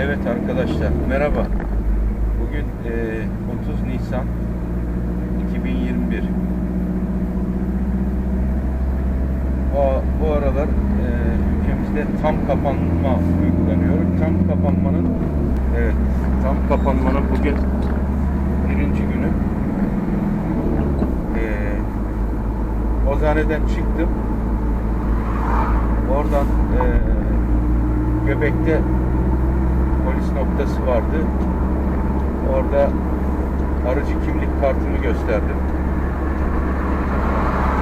Evet arkadaşlar merhaba. Bugün eee, 30 Nisan 2021. Bu, bu aralar eee, ülkemizde tam kapanma uygulanıyor. Tam kapanmanın evet tam kapanmanın bugün birinci günü. Eee Ozhane'den çıktım. Oradan eee Göbek'te polis noktası vardı. Orada arıcı kimlik kartımı gösterdim.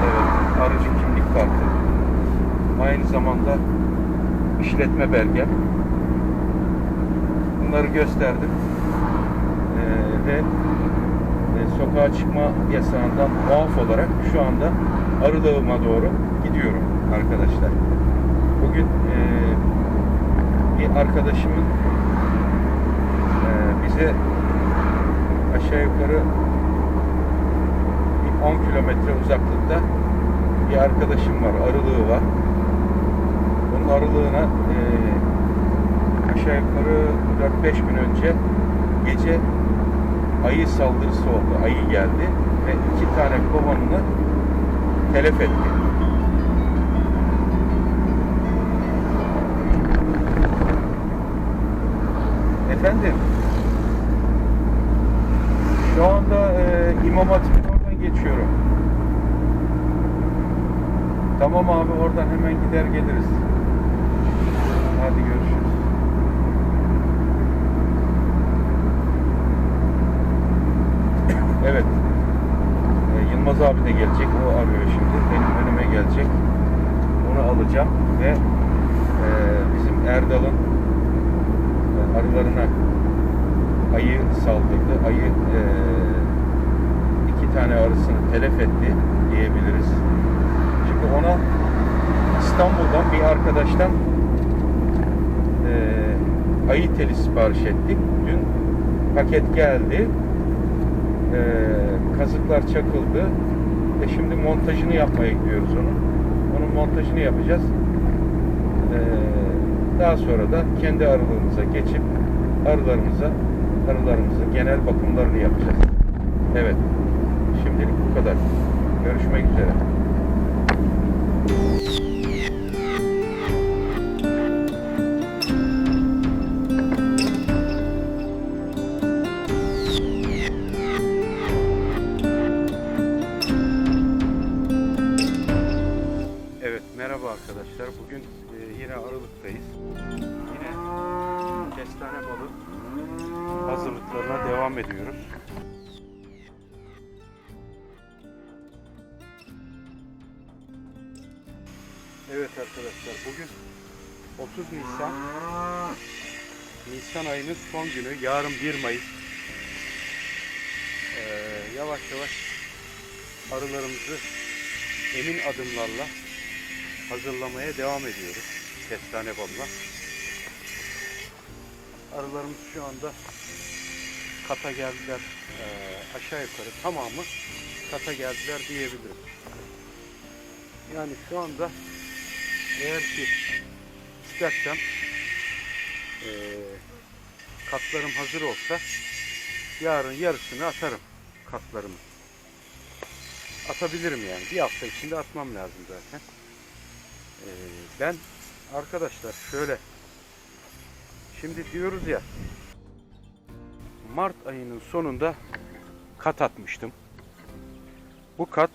Evet, arıcı kimlik kartı. Aynı zamanda işletme belgem. Bunları gösterdim. Ee, ve e, sokağa çıkma yasağından muaf olarak şu anda Arıdağı'ma doğru gidiyorum arkadaşlar. Bugün e, bir arkadaşımın bize aşağı yukarı bir 10 kilometre uzaklıkta bir arkadaşım var, arılığı var. Bunun arılığına e, aşağı yukarı 4-5 gün önce gece ayı saldırısı oldu. Ayı geldi ve iki tane kovanını telef etti. Efendim? Şu anda e, İmam Hatip'in oradan geçiyorum. Tamam abi oradan hemen gider geliriz. Hadi görüşürüz. Evet. E, Yılmaz abi de gelecek. O arıyor şimdi. Benim önüme gelecek. Onu alacağım ve e, bizim Erdal'ın e, arılarına ayı saldırdı. Ayı e, iki tane arısını telef etti diyebiliriz. Şimdi ona İstanbul'dan bir arkadaştan e, ayı teli sipariş ettik. Dün paket geldi. E, kazıklar çakıldı. E şimdi montajını yapmaya gidiyoruz onun. Onun montajını yapacağız. E, daha sonra da kendi arılığımıza geçip arılarımıza arılarımızın genel bakımlarını yapacağız. Evet. Şimdilik bu kadar. Görüşmek üzere. Evet, merhaba arkadaşlar. Bugün e, yine Aralık'tayız. 30 Nisan. Nisan ayının son günü. Yarın 1 Mayıs. Ee, yavaş yavaş arılarımızı emin adımlarla hazırlamaya devam ediyoruz. Kestane balığa. Arılarımız şu anda kata geldiler. Ee, aşağı yukarı tamamı kata geldiler diyebilirim. Yani şu anda eğer ki istersem ee, katlarım hazır olsa yarın yarısını atarım katlarımı. Atabilirim yani. Bir hafta içinde atmam lazım zaten. Ee, ben arkadaşlar şöyle şimdi diyoruz ya Mart ayının sonunda kat atmıştım. Bu kat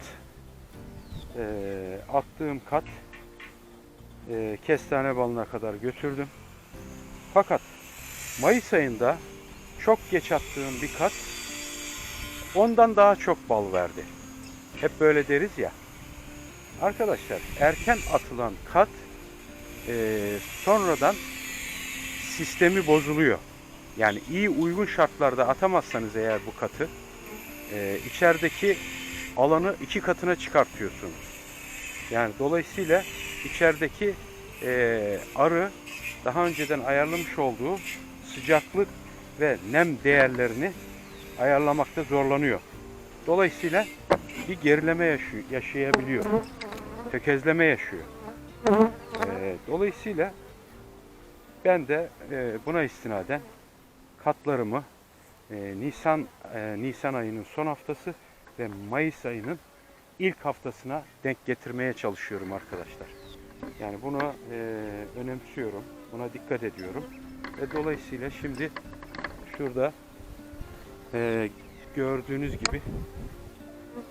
eee, attığım kat eee, kestane balına kadar götürdüm. Fakat Mayıs ayında çok geç attığım bir kat ondan daha çok bal verdi. Hep böyle deriz ya. Arkadaşlar erken atılan kat eee, sonradan sistemi bozuluyor. Yani iyi uygun şartlarda atamazsanız eğer bu katı eee, içerideki alanı iki katına çıkartıyorsunuz. Yani dolayısıyla içerideki eee, arı daha önceden ayarlamış olduğu sıcaklık ve nem değerlerini ayarlamakta zorlanıyor. Dolayısıyla bir gerileme yaşıyor, yaşayabiliyor. Tökezleme yaşıyor. Ee, dolayısıyla Ben de e, buna istinaden katlarımı e, Nisan e, Nisan ayının son haftası ve Mayıs ayının ilk haftasına denk getirmeye çalışıyorum arkadaşlar. Yani bunu e, önemsiyorum, buna dikkat ediyorum ve dolayısıyla şimdi şurada e, gördüğünüz gibi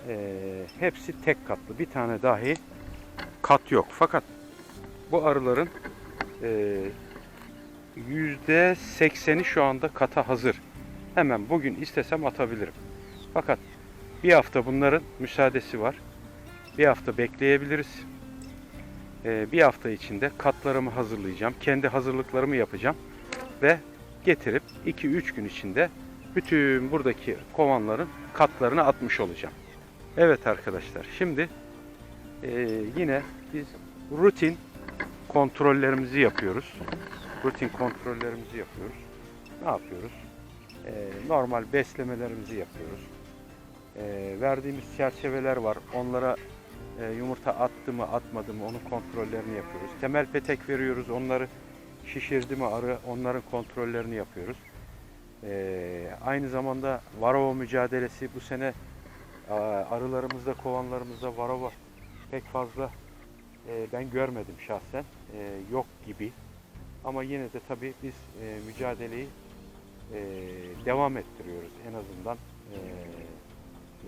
e, hepsi tek katlı. Bir tane dahi kat yok. Fakat bu arıların e, yüzde sekseni şu anda kata hazır. Hemen bugün istesem atabilirim. Fakat bir hafta bunların müsaadesi var. Bir hafta bekleyebiliriz. Ee, bir hafta içinde katlarımı hazırlayacağım. Kendi hazırlıklarımı yapacağım. Ve getirip 2-3 gün içinde bütün buradaki kovanların katlarını atmış olacağım. Evet arkadaşlar şimdi e, yine biz rutin kontrollerimizi yapıyoruz. Rutin kontrollerimizi yapıyoruz. Ne yapıyoruz? Ee, normal beslemelerimizi yapıyoruz. Ee, verdiğimiz çerçeveler var. Onlara e, yumurta attı mı atmadı mı onun kontrollerini yapıyoruz. Temel petek veriyoruz. Onları şişirdi mi arı onların kontrollerini yapıyoruz. Ee, aynı zamanda varroa mücadelesi bu sene a, arılarımızda kovanlarımızda varroa pek fazla e, ben görmedim şahsen. E, yok gibi. Ama yine de tabii biz e, mücadeleyi e, devam ettiriyoruz en azından. E,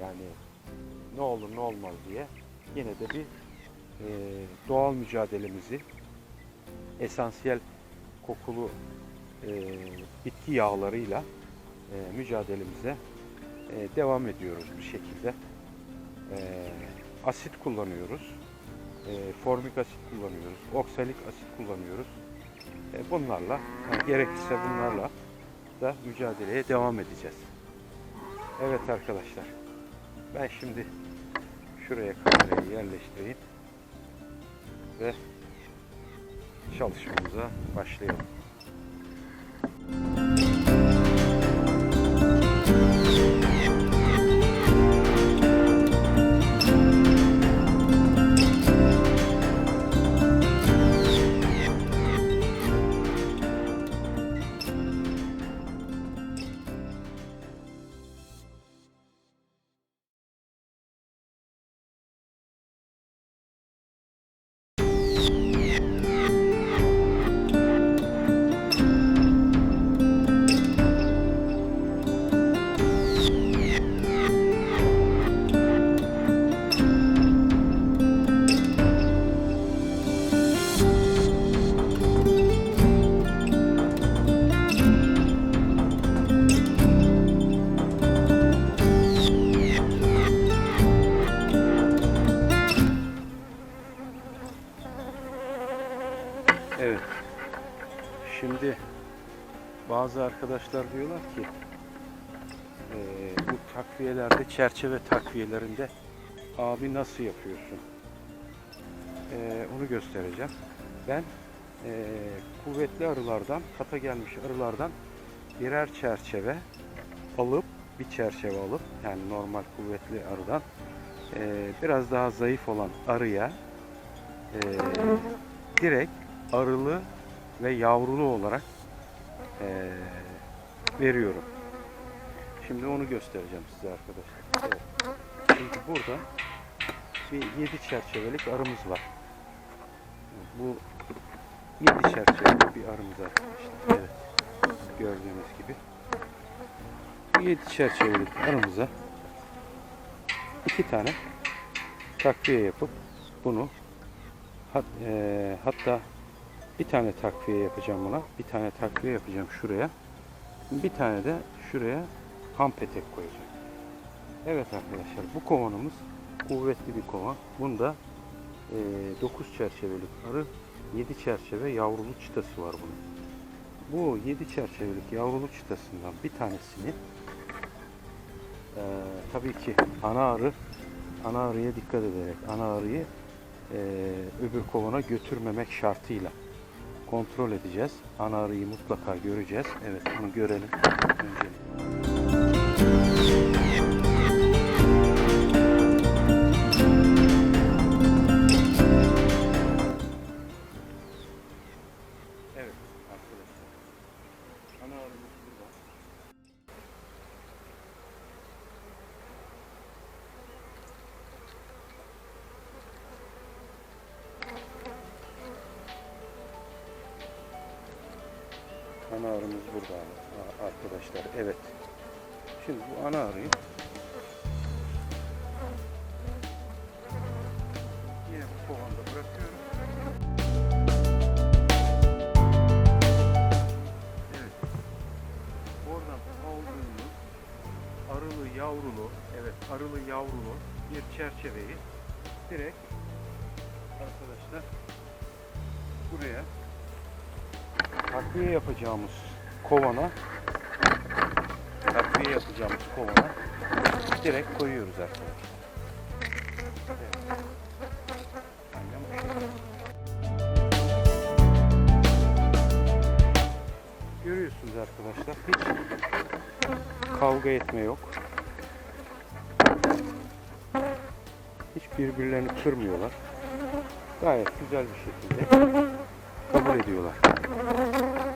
yani ne olur ne olmaz diye yine de bir e, doğal mücadelemizi esansiyel kokulu e, bitki yağlarıyla e, mücadelemize e, devam ediyoruz bir şekilde. E, asit kullanıyoruz. E, formik asit kullanıyoruz. Oksalik asit kullanıyoruz. E, bunlarla yani gerekirse bunlarla da mücadeleye devam edeceğiz. Evet arkadaşlar. Ben şimdi şuraya kamerayı yerleştireyim ve çalışmamıza başlayalım. Bazı arkadaşlar diyorlar ki eee, bu takviyelerde çerçeve takviyelerinde abi nasıl yapıyorsun? Eee, onu göstereceğim. Ben eee, kuvvetli arılardan, kata gelmiş arılardan birer çerçeve alıp bir çerçeve alıp yani normal kuvvetli arıdan eee, biraz daha zayıf olan arıya eee, direkt arılı ve yavrulu olarak eee, veriyorum. Şimdi onu göstereceğim size arkadaşlar. Evet. Şimdi burada bir 7 çerçevelik arımız var. Bu 7 çerçevelik bir arımız arkadaşlar. Evet. Gördüğünüz gibi. Bu 7 çerçevelik arımıza iki tane takviye yapıp bunu hat, eee, hatta bir tane takviye yapacağım buna. Bir tane takviye yapacağım şuraya. Bir tane de şuraya ham petek koyacağım. Evet arkadaşlar bu kovanımız kuvvetli bir kovan. Bunda 9 çerçevelik arı, 7 çerçeve yavrulu çıtası var bunun. Bu 7 çerçevelik yavrulu çıtasından bir tanesini eee, tabii ki ana arı ana arıya dikkat ederek ana arıyı eee, öbür kovana götürmemek şartıyla kontrol edeceğiz. Ana arıyı mutlaka göreceğiz. Evet bunu görelim. Önce. Yavrulu bir çerçeveyi direkt arkadaşlar buraya takviye yapacağımız kovana takviye yapacağımız kovana direkt koyuyoruz arkadaşlar. Görüyorsunuz arkadaşlar hiç kavga etme yok. Birbirlerini kırmıyorlar. Gayet güzel bir şekilde kabul ediyorlar.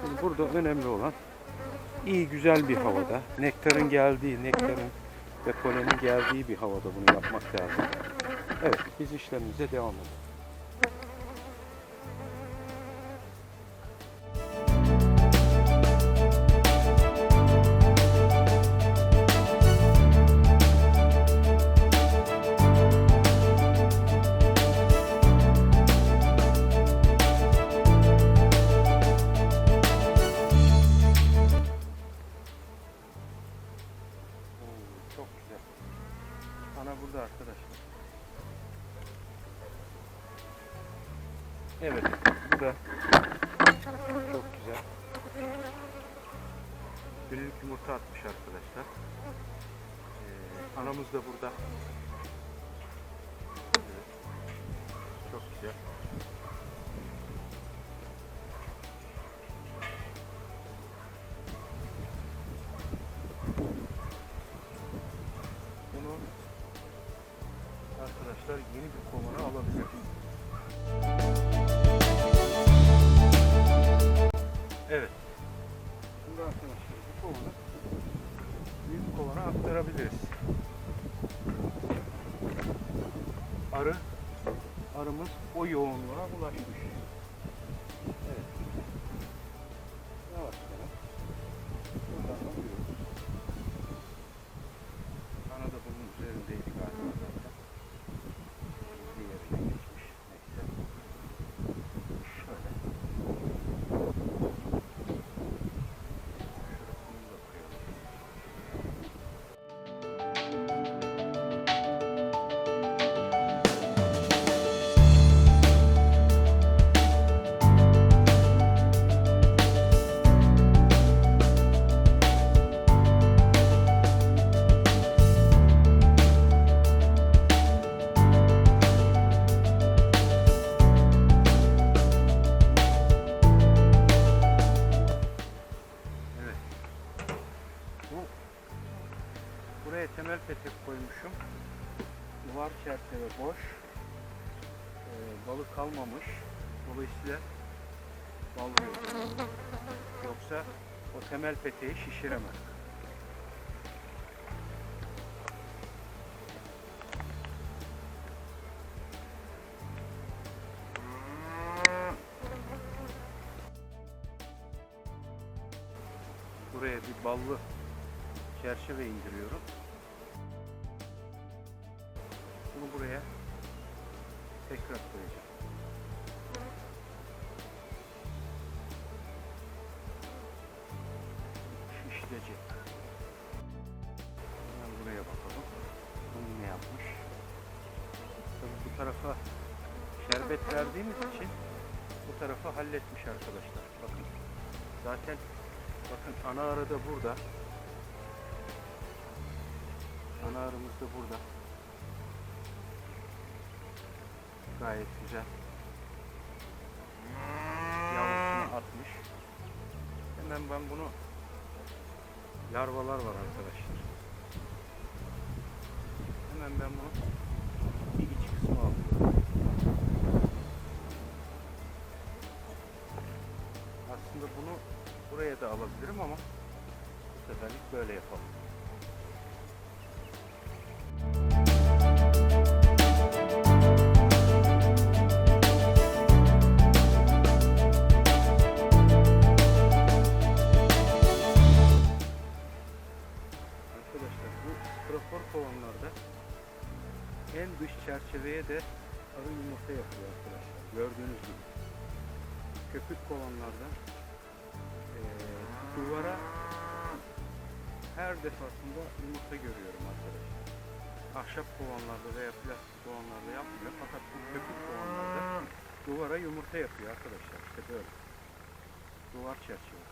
Şimdi burada önemli olan iyi güzel bir havada, nektarın geldiği, nektarın ve polenin geldiği bir havada bunu yapmak lazım. Evet, biz işlemimize devam edelim. Arkadaşlar yeni bir kovana alabilir. Evet. Şimdi arkadaşlar bu kovanı büyük kovana aktarabiliriz. Arı arımız o yoğunluğa peteği şişiremez. Buraya bir ballı çerçeve indiriyorum. Bunu buraya tekrar koyacağım. Tarafı halletmiş arkadaşlar. Bakın. Zaten bakın ana arı da burada. Ana arımız da burada. Gayet güzel. Yavrusunu atmış. Hemen ben bunu larvalar var arkadaşlar. Hemen ben bunu seferlik böyle yapalım. Defasında yumurta görüyorum arkadaşlar. Ahşap kovanlarda veya plastik kovanlarda yapmıyor. Fakat bu köpük kovanlarda duvara yumurta yapıyor arkadaşlar. İşte böyle. Duvar çerçevesi.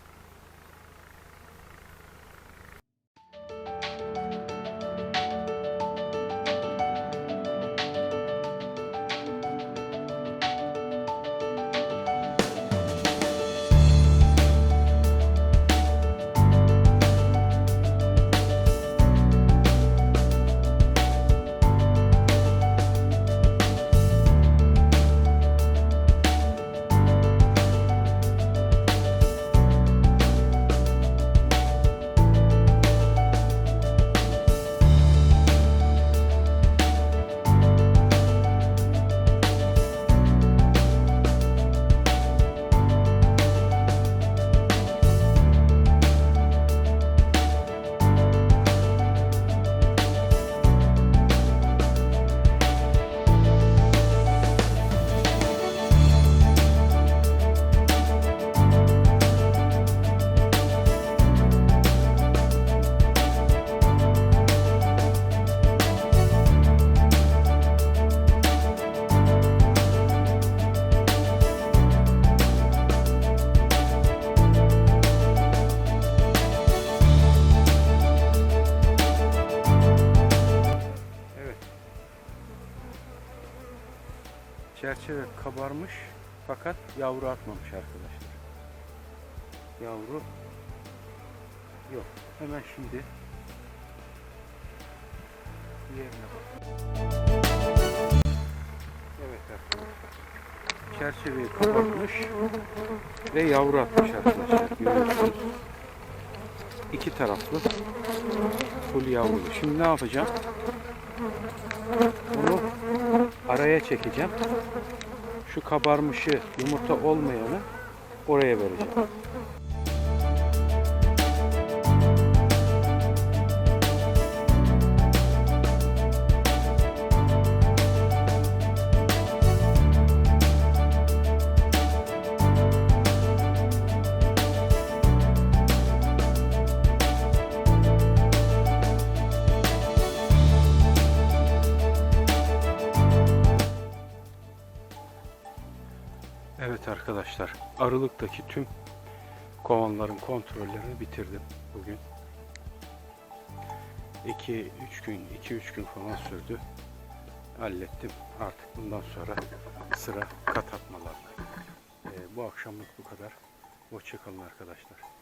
Kabarmış fakat yavru atmamış arkadaşlar. Yavru yok. Hemen şimdi diğerine bak. Evet arkadaşlar. Çerçeveyi kapatmış ve yavru atmış arkadaşlar. Görüyorsunuz. İki taraflı full yavrulu. Şimdi ne yapacağım? Bunu araya çekeceğim. Şu kabarmışı yumurta olmayanı oraya vereceğim. arkadaşlar, arılıktaki tüm kovanların kontrollerini bitirdim bugün. 2-3 gün, 2-3 gün falan sürdü. Hallettim. Artık bundan sonra sıra kat atmalarla. Ee, bu akşamlık bu kadar. Hoşçakalın arkadaşlar.